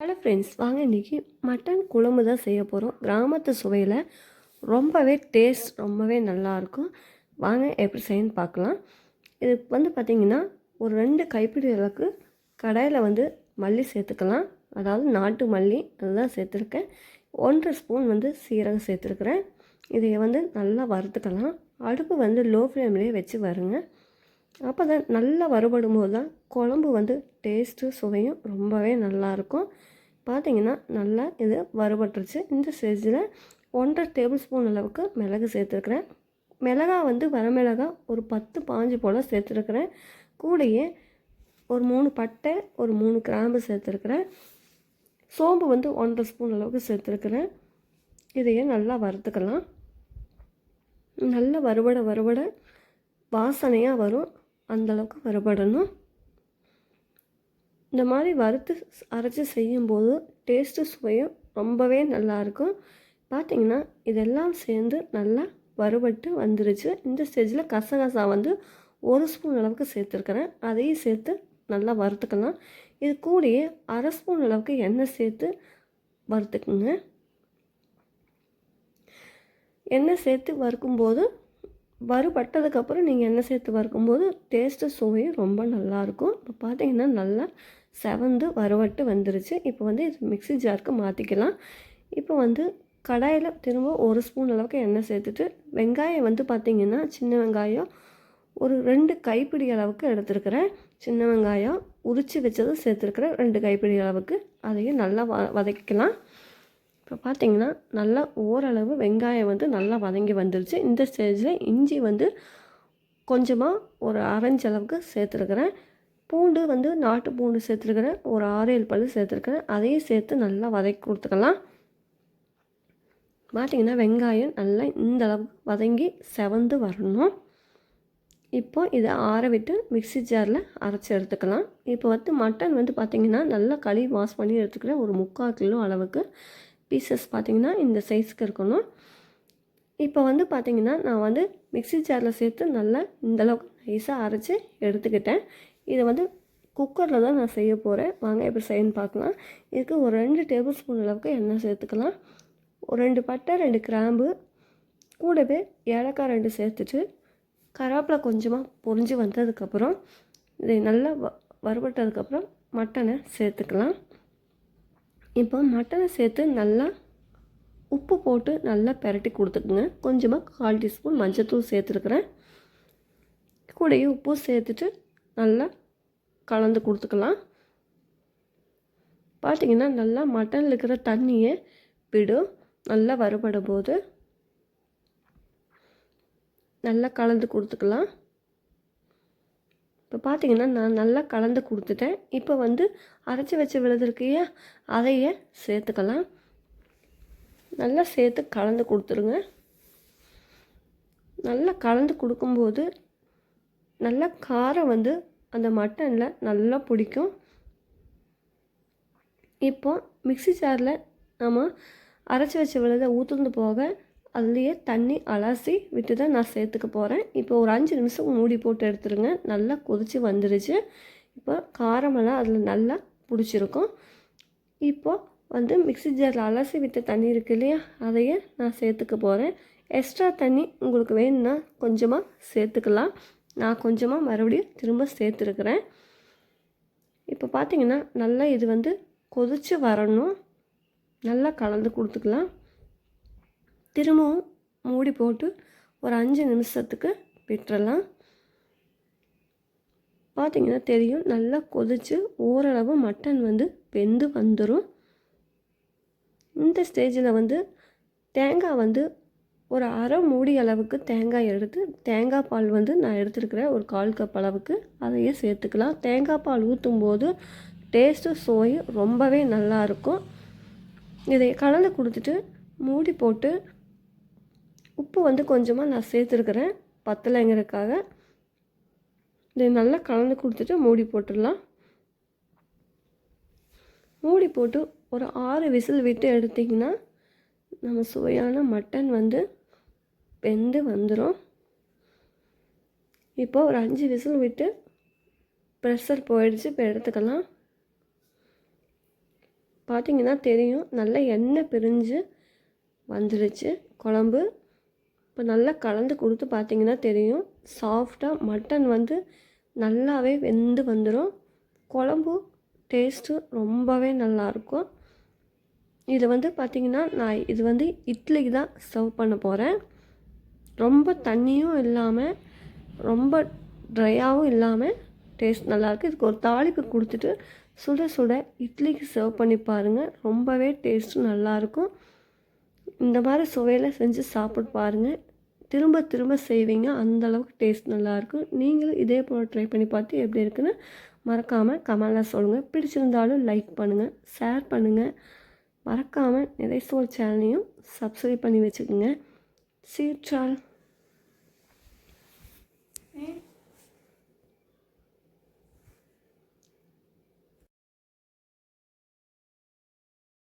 Hello friends வாங்க இன்றைக்கி mutton குழம்பு தான் செய்ய போகிறோம் கிராமத்து சுவையில் ரொம்பவே டேஸ்ட் ரொம்பவே நல்லாயிருக்கும் வாங்க எப்படி செய்யணும்னு பார்க்கலாம். இது வந்து பார்த்திங்கன்னா ஒரு ரெண்டு கைப்பிடி அளவுக்கு கடாயில் வந்து மல்லி சேர்த்துக்கலாம். அதாவது நாட்டு மல்லி அதுதான் சேர்த்துருக்கேன். ஒன்றரை ஸ்பூன் வந்து சீரகம் சேர்த்துருக்குறேன். இதை வந்து நல்லா வறுத்துக்கலாம். அடுப்பு வந்து லோ ஃப்ளேம்லேயே வச்சு வருங்க. அப்போ தான் நல்லா வறுபடும் போது தான் குழம்பு வந்து டேஸ்ட்டு சுவையும் ரொம்பவே நல்லாயிருக்கும். பார்த்தீங்கன்னா நல்லா இது வறுபட்டுருச்சு. இந்த ஸ்டேஜில் ஒன்றரை டேபிள் ஸ்பூன் அளவுக்கு மிளகு சேர்த்துருக்குறேன். மிளகா வந்து வரமிளகா ஒரு பத்து பாஞ்சு போல் சேர்த்துருக்குறேன். கூடயே ஒரு மூணு பட்டை ஒரு மூணு கிராம்பு சேர்த்துருக்குறேன். சோம்பு வந்து ஒன்றரை ஸ்பூன் அளவுக்கு சேர்த்துருக்குறேன். இதையே நல்லா வறுத்துக்கலாம். நல்லா வறுபட வறுபட வாசனையாக வரும். அந்தளவுக்கு வறுபடணும். இந்த மாதிரி வறுத்து அரைச்சி செய்யும்போது டேஸ்ட்டு சுவையும் ரொம்பவே நல்லாயிருக்கும் பார்த்திங்கன்னா இதெல்லாம் சேர்ந்து நல்லா வறுபட்டு வந்துருச்சு. இந்த ஸ்டேஜில் கசகசா வந்து ஒரு ஸ்பூன் அளவுக்கு சேர்த்துருக்குறேன். அதையும் சேர்த்து நல்லா வறுத்துக்கலாம். இது கூடயே அரை ஸ்பூன் அளவுக்கு எண்ணெய் சேர்த்து வறுத்துக்குங்க. எண்ணெய் சேர்த்து வறுக்கும்போது வறுபட்டதுக்கப்புறம் நீங்கள் எண்ணெய் சேர்த்து வறுக்கும்போது டேஸ்ட்டு சுவையும் ரொம்ப நல்லாயிருக்கும். இப்போ பார்த்தீங்கன்னா நல்லா செவந்து வறுவட்டு வந்துருச்சு. இப்போ வந்து இது மிக்ஸி ஜாருக்கு மாற்றிக்கலாம் இப்போ வந்து கடாயில் திரும்ப ஒரு ஸ்பூன் அளவுக்கு எண்ணெய் சேர்த்துட்டு வெங்காயம் வந்து பார்த்திங்கன்னா சின்ன வெங்காயம் ஒரு ரெண்டு கைப்பிடி அளவுக்கு எடுத்துருக்கிறேன். சின்ன வெங்காயம் உரித்து வச்சதும் சேர்த்துருக்குறேன். ரெண்டு கைப்பிடி அளவுக்கு. அதையும் நல்லா வ வதக்கிக்கலாம். இப்போ பார்த்தீங்கன்னா நல்லா ஓரளவு வெங்காயம் வந்து நல்லா வதங்கி வந்துருச்சு. இந்த ஸ்டேஜில் இஞ்சி வந்து கொஞ்சமாக ஒரு அரைஞ்ச அளவுக்கு சேர்த்துருக்குறேன். பூண்டு வந்து நாட்டு பூண்டு சேர்த்துருக்குறேன். ஒரு ஆறு ஏழு பல் சேர்த்துருக்குறேன். அதையும் சேர்த்து நல்லா வதக்கி கொடுத்துக்கலாம். பார்த்தீங்கன்னா வெங்காயம் நல்லா இந்த அளவுக்கு வதங்கி செவந்து வரணும். இப்போ இதை ஆற விட்டு மிக்ஸி ஜாரில் அரைச்சி எடுத்துக்கலாம். இப்போ வந்து மட்டன் வந்து பார்த்திங்கன்னா நல்லா களி வாஷ் பண்ணி எடுத்துக்கிறேன் ஒரு முக்கால் கிலோ அளவுக்கு பீசஸ் பார்த்திங்கன்னா இந்த சைஸ்க்கு இருக்கணும். இப்போ வந்து பார்த்திங்கன்னா நான் வந்து மிக்சி ஜாரில் சேர்த்து நல்லா இந்தளவுக்கு நைஸாக அரைச்சி எடுத்துக்கிட்டேன். இதை வந்து குக்கரில் தான் நான் செய்ய போகிறேன் வாங்க எப்படி செய்யணும்னு பார்க்கலாம். இதுக்கு ஒரு ரெண்டு டேபிள் ஸ்பூன் அளவுக்கு எண்ணெய் சேர்த்துக்கலாம். ஒரு ரெண்டு பட்டை ரெண்டு கிராம்பு கூடவே ஏலக்காய் ரெண்டு சேர்த்துட்டு கருவேப்பிலை கொஞ்சமாக பொரிஞ்சு வந்ததுக்கப்புறம் இதை நல்லா வ வறுபட்டதுக்கப்புறம் மட்டனை சேர்த்துக்கலாம். இப்போ மட்டனை சேர்த்து நல்லா உப்பு போட்டு நல்லா பெரட்டி கொடுத்துக்குங்க. கொஞ்சமாக கால் டீஸ்பூன் மஞ்சத்தூள் சேர்த்துருக்குறேன். கூடயே உப்பு சேர்த்துட்டு நல்லா கலந்து கொடுத்துக்கலாம். பார்த்திங்கன்னா நல்லா மட்டனில் இருக்கிற தண்ணியை விடும். நல்லா வறுபடும் போது நல்லா கலந்து கொடுத்துக்கலாம். இப்போ பார்த்தீங்கன்னா நான் நல்லா கலந்து கொடுத்துட்டேன். இப்போ வந்து அரைச்சி வச்ச விழுது இருக்கையா அதையே சேர்த்துக்கலாம். நல்லா சேர்த்து கலந்து கொடுத்துருங்க. நல்லா கலந்து கொடுக்கும்போது நல்லா காரம் வந்து அந்த மட்டனில் நல்லா பிடிக்கும். இப்போ மிக்ஸி ஜாரில் நம்ம அரைச்சி வச்ச விழுதை ஊற்றுந்து போக அதுலேயே தண்ணி அலசி விட்டு தான் நான் சேர்த்துக்க போகிறேன் இப்போ ஒரு அஞ்சு நிமிஷம் மூடி போட்டு எடுத்துருங்க. நல்லா கொதித்து வந்துடுச்சு இப்போ காரமெல்லாம் அதில் நல்லா பிடிச்சிருக்கும். இப்போ வந்து மிக்ஸி ஜாரில் அலசி விட்ட தண்ணி இருக்கு இல்லையா? அதையே நான் சேர்த்துக்க போகிறேன் எக்ஸ்ட்ரா தண்ணி உங்களுக்கு வேணும்னா கொஞ்சமாக சேர்த்துக்கலாம். நான் கொஞ்சமாக மறுபடியும் திரும்ப சேர்த்துருக்குறேன். இப்போ பார்த்தீங்கன்னா நல்லா இது வந்து கொதித்து வரணும். நல்லா கலந்து கொடுத்துக்கலாம். திரும்பவும் மூடி போட்டு ஒரு அஞ்சு நிமிஷத்துக்கு விட்டுறலாம். பார்த்திங்கன்னா தெரியும் நல்லா கொதித்து ஓரளவு மட்டன் வந்து வெந்து வந்துடும் இந்த ஸ்டேஜில் வந்து தேங்காய் வந்து ஒரு அரை மூடி அளவுக்கு தேங்காய் எடுத்து தேங்காய் பால் வந்து நான் எடுத்துருக்கிறேன் ஒரு கால் கப் அளவுக்கு அதையே சேர்த்துக்கலாம். தேங்காய் பால் ஊற்றும் போது டேஸ்ட்டு சோய் ரொம்பவே நல்லாயிருக்கும் இதை கலந்து கொடுத்துட்டு மூடி போட்டு உப்பு வந்து கொஞ்சமாக நான் சேர்த்துருக்குறேன். பத்தலைங்கிறதுக்காக. இதை நல்லா கலந்து கொடுத்துட்டு மூடி போட்டுடலாம். மூடி போட்டு ஒரு ஆறு விசில் விட்டு எடுத்திங்கன்னா நம்ம சுவையான மட்டன் வந்து வெந்து வந்துடும் இப்போ ஒரு அஞ்சு விசில் விட்டு ப்ரெஷர் போயிடுச்சு இப்போ எடுத்துக்கலாம். பார்த்தீங்கன்னா தெரியும் நல்லா எண்ணெய் பிரிஞ்சு வந்துடுச்சு குழம்பு இப்போ நல்லா கலந்து கொடுத்து பார்த்தீங்கன்னா தெரியும். சாஃப்டாக மட்டன் வந்து நல்லாவே வெந்து வந்துடும் குழம்பு டேஸ்ட்டு ரொம்பவே நல்லாயிருக்கும் இது வந்து பார்த்திங்கன்னா நான் இது வந்து இட்லிக்கு தான் சர்வ் பண்ண போகிறேன் ரொம்ப தண்ணியும் இல்லாமல் ரொம்ப ட்ரையாகவும் இல்லாமல் டேஸ்ட் நல்லாயிருக்கு இதுக்கு ஒரு தாளிப்பு கொடுத்துட்டு சுட சுட இட்லிக்கு சர்வ் பண்ணி பாருங்கள் ரொம்பவே டேஸ்ட்டும் நல்லாயிருக்கும் இந்த மாதிரி சுவையில் செஞ்சு சாப்பிட்டு பாருங்கள் திரும்ப திரும்ப செய்வீங்க. அந்தளவுக்கு டேஸ்ட் நல்லாயிருக்கும் நீங்களும் இதே போல் ட்ரை பண்ணி பார்த்து எப்படி இருக்குன்னு மறக்காமல் கமெண்டில் சொல்லுங்கள் பிடிச்சிருந்தாலும் லைக் பண்ணுங்கள் ஷேர் பண்ணுங்கள் மறக்காமல் நிறைய சோல் சேனலையும் சப்ஸ்கிரைப் பண்ணி வச்சுக்கோங்க. சீட்ரால்